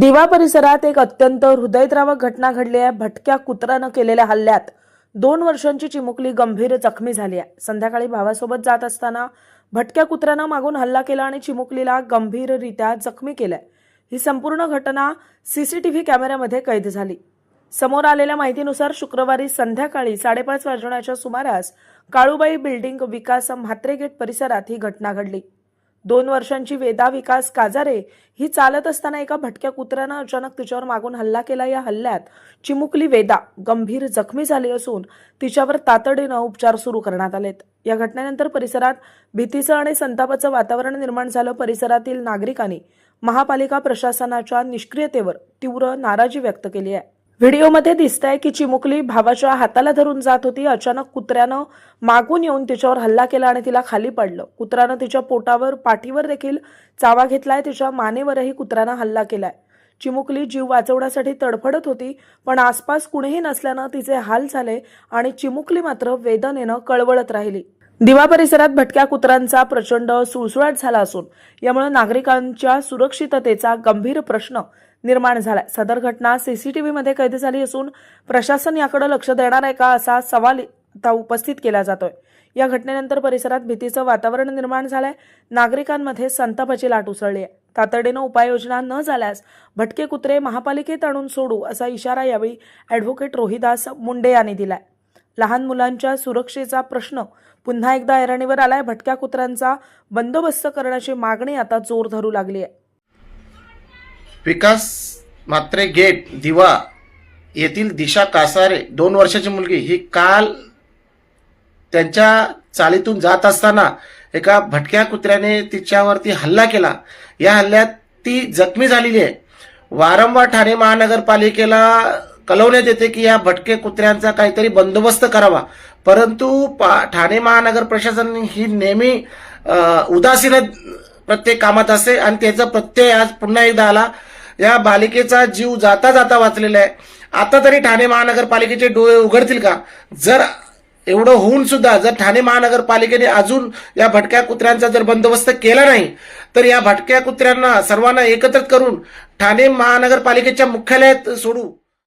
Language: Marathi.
दिवा परिसरात एक अत्यंत हृदयद्रावक घटना घडली आहे भटक्या कुत्र्यानं केलेल्या हल्ल्यात दोन वर्षांची चिमुकली गंभीर जखमी झाली आहे संध्याकाळी भावासोबत जात असताना भटक्या कुत्र्यानं मागून हल्ला केला आणि चिमुकलीला गंभीररित्या जखमी केलंय. ही संपूर्ण घटना सीसीटीव्ही कॅमेऱ्यामध्ये कैद झाली. समोर आलेल्या माहितीनुसार शुक्रवारी संध्याकाळी साडेपाच वाजण्याच्या सुमारास काळूबाई बिल्डिंग विकास म्हात्रे गेट परिसरात ही घटना घडली. दोन वर्षांची वेदा विकास काजारे ही चालत असताना एका भटक्या कुत्र्यानं अचानक तिच्यावर मागून हल्ला केला. या हल्ल्यात चिमुकली वेदा गंभीर जखमी झाली असून तिच्यावर तातडीनं उपचार सुरू करण्यात आलेत. या घटनेनंतर परिसरात भीतीचं आणि संतापाचं वातावरण निर्माण झालं. परिसरातील नागरिकांनी महापालिका प्रशासनाच्या निष्क्रियतेवर तीव्र नाराजी व्यक्त केली आहे. व्हिडिओमध्ये दिसतंय की चिमुकली भावाच्या हाताला धरून जात होती. अचानक कुत्र्यानं मागून येऊन तिच्यावर हल्ला केला आणि तिला खाली पडलं. कुत्र्यानं तिच्या पोटावर पाठीवर देखील चावा घेतलाय. तिच्या मानेवरही कुत्र्यानं हल्ला केलाय. चिमुकली जीव वाचवण्यासाठी तडफडत होती पण आसपास कुणीही नसल्यानं तिचे हाल झाले आणि चिमुकली मात्र वेदनेनं कळवळत राहिली. दिवा परिसरात भटक्या कुत्र्यांचा प्रचंड सुळसुळाट झाला असून यामुळे नागरिकांच्या सुरक्षिततेचा गंभीर प्रश्न निर्माण झालाय. सदर घटना सीसीटीव्हीमध्ये कैद झाली असून प्रशासन याकडे लक्ष देणार आहे का असा सवाल आता उपस्थित केला जातोय. या घटनेनंतर परिसरात भीतीचं वातावरण निर्माण झालंय. नागरिकांमध्ये संतापाची लाट उसळली आहे. तातडीनं उपाययोजना न झाल्यास भटके कुत्रे महापालिकेत आणून सोडू असा इशारा यावेळी ॲडव्होकेट रोहिदास मुंडे यांनी दिलाय. लहान मुलांच्या सुरक्षेचा प्रश्न पुन्हा एकदा ऐरणीवर आलाय. भटक्या कुत्र्यांचा बंदोबस्त करण्याची मागणी आता जोर धरू लागली आहे. विकास मात्रे गेट दिवा. येथील दिशा कासारे. दोन वर्षाची मुलगी. ही काल त्यांच्या चालीतून जात असताना एका भटक्या कुत्र्याने तिच्यावरती हल्ला केला. या हल्ल्यात ती जखमी झालेली आहे. वारंवार ठाणे महानगरपालिकेला कळवण्यात येते की या भटके कुत्र्यांचा काहीतरी बंदोबस्त करावा. परंतु पा- ठाणे महानगर प्रशासन ही नेहमी उदासीन प्रत्येक कामात असते आणि त्याचा प्रत्यय आज पुन्हा एकदा आला. या बालिकेचा जीव जाता जाता वाचलेला आहे. आता तरी ठाणे महानगरपालिकेचे डोळे उघडतील का? जर एवढं होऊन सुद्धा जर ठाणे महानगरपालिकेने अजून या भटक्या कुत्र्यांचा जर बंदोबस्त केला नाही तर या भटक्या कुत्र्यांना सर्वांना एकत्रित करून ठाणे महानगरपालिकेच्या मुख्यालयात सोडू.